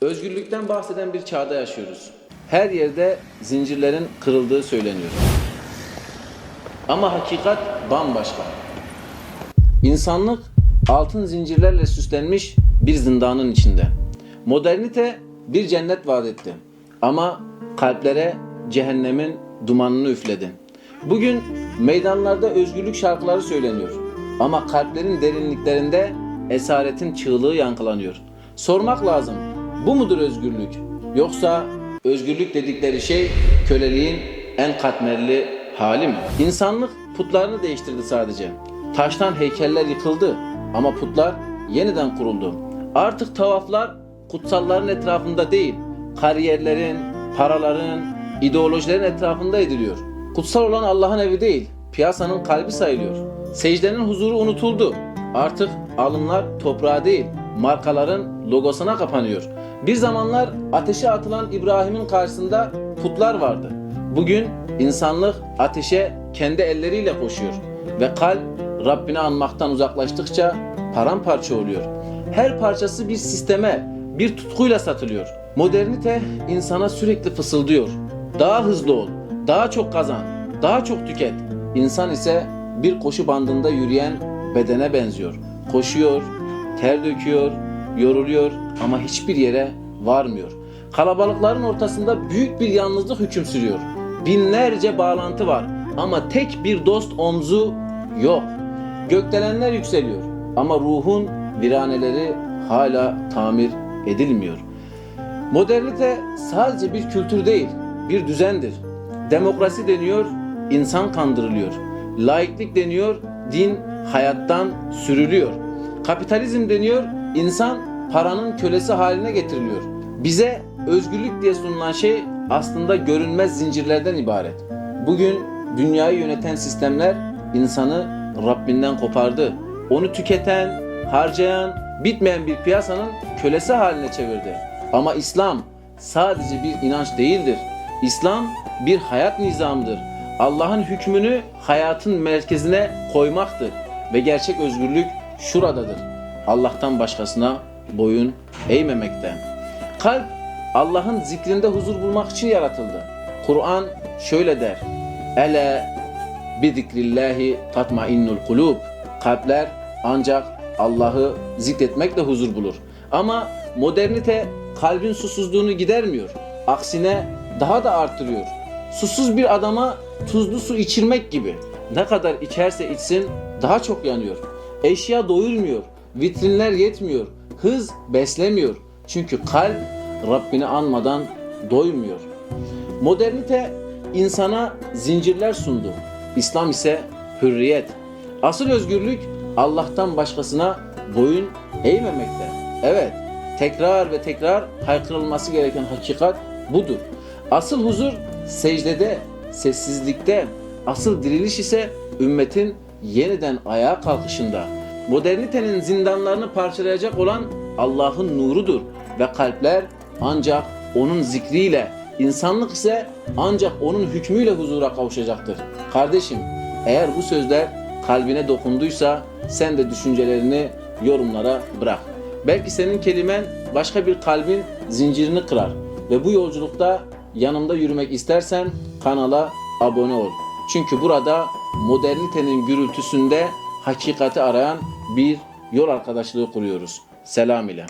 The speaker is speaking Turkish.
Özgürlükten bahseden bir çağda yaşıyoruz. Her yerde zincirlerin kırıldığı söyleniyor. Ama hakikat bambaşka. İnsanlık altın zincirlerle süslenmiş bir zindanın içinde. Modernite bir cennet vaat etti. Ama kalplere cehennemin dumanını üfledi. Bugün meydanlarda özgürlük şarkıları söyleniyor. Ama kalplerin derinliklerinde esaretin çığlığı yankılanıyor. Sormak lazım. Bu mudur özgürlük? Yoksa özgürlük dedikleri şey köleliğin en katmerli hali mi? İnsanlık putlarını değiştirdi sadece. Taştan heykeller yıkıldı ama putlar yeniden kuruldu. Artık tavaflar kutsalların etrafında değil, kariyerlerin, paraların, ideolojilerin etrafında ediliyor. Kutsal olan Allah'ın evi değil, piyasanın kalbi sayılıyor. Secdenin huzuru unutuldu. Artık alımlar toprağa değil, markaların logosuna kapanıyor. Bir zamanlar ateşe atılan İbrahim'in karşısında putlar vardı. Bugün insanlık ateşe kendi elleriyle koşuyor ve kalp Rabbini anmaktan uzaklaştıkça paramparça oluyor. Her parçası bir sisteme, bir tutkuyla satılıyor. Modernite insana sürekli fısıldıyor. Daha hızlı ol, daha çok kazan, daha çok tüket. İnsan ise bir koşu bandında yürüyen bedene benziyor. Koşuyor, ter döküyor, yoruluyor ama hiçbir yere varmıyor. Kalabalıkların ortasında büyük bir yalnızlık hüküm sürüyor. Binlerce bağlantı var ama tek bir dost omzu yok. Gökdelenler yükseliyor ama ruhun viraneleri hala tamir edilmiyor. Modernite sadece bir kültür değil, bir düzendir. Demokrasi deniyor, insan kandırılıyor. Laiklik deniyor, din hayattan sürülüyor. Kapitalizm deniyor, insan paranın kölesi haline getiriliyor. Bize özgürlük diye sunulan şey aslında görünmez zincirlerden ibaret. Bugün dünyayı yöneten sistemler insanı Rabbinden kopardı. Onu tüketen, harcayan, bitmeyen bir piyasanın kölesi haline çevirdi. Ama İslam sadece bir inanç değildir. İslam bir hayat nizamıdır. Allah'ın hükmünü hayatın merkezine koymaktır. Ve gerçek özgürlük şuradadır. Allah'tan başkasına boyun eğmemekte. Kalp Allah'ın zikrinde huzur bulmak için yaratıldı. Kur'an şöyle der. Ele bi zikrillahi tatmainnul kulub. Kalpler ancak Allah'ı zikretmekle huzur bulur. Ama modernite kalbin susuzluğunu gidermiyor. Aksine daha da arttırıyor. Susuz bir adama tuzlu su içirmek gibi. Ne kadar içerse içsin daha çok yanıyor. Eşya doyurmuyor. Vitrinler yetmiyor. Hız beslemiyor. Çünkü kalp Rabbini anmadan doymuyor. Modernite insana zincirler sundu. İslam ise hürriyet. Asıl özgürlük Allah'tan başkasına boyun eğmemekte. Evet, tekrar ve tekrar haykırılması gereken hakikat budur. Asıl huzur secdede, sessizlikte. Asıl diriliş ise ümmetin yeniden ayağa kalkışında. Modernitenin zindanlarını parçalayacak olan Allah'ın nurudur ve kalpler ancak onun zikriyle, insanlık ise ancak onun hükmüyle huzura kavuşacaktır. Kardeşim, eğer bu sözler kalbine dokunduysa sen de düşüncelerini yorumlara bırak. Belki senin kelimen başka bir kalbin zincirini kırar ve bu yolculukta yanımda yürümek istersen kanala abone ol. Çünkü burada modernitenin gürültüsünde hakikati arayan bir yol arkadaşlığı kuruyoruz. Selam ile.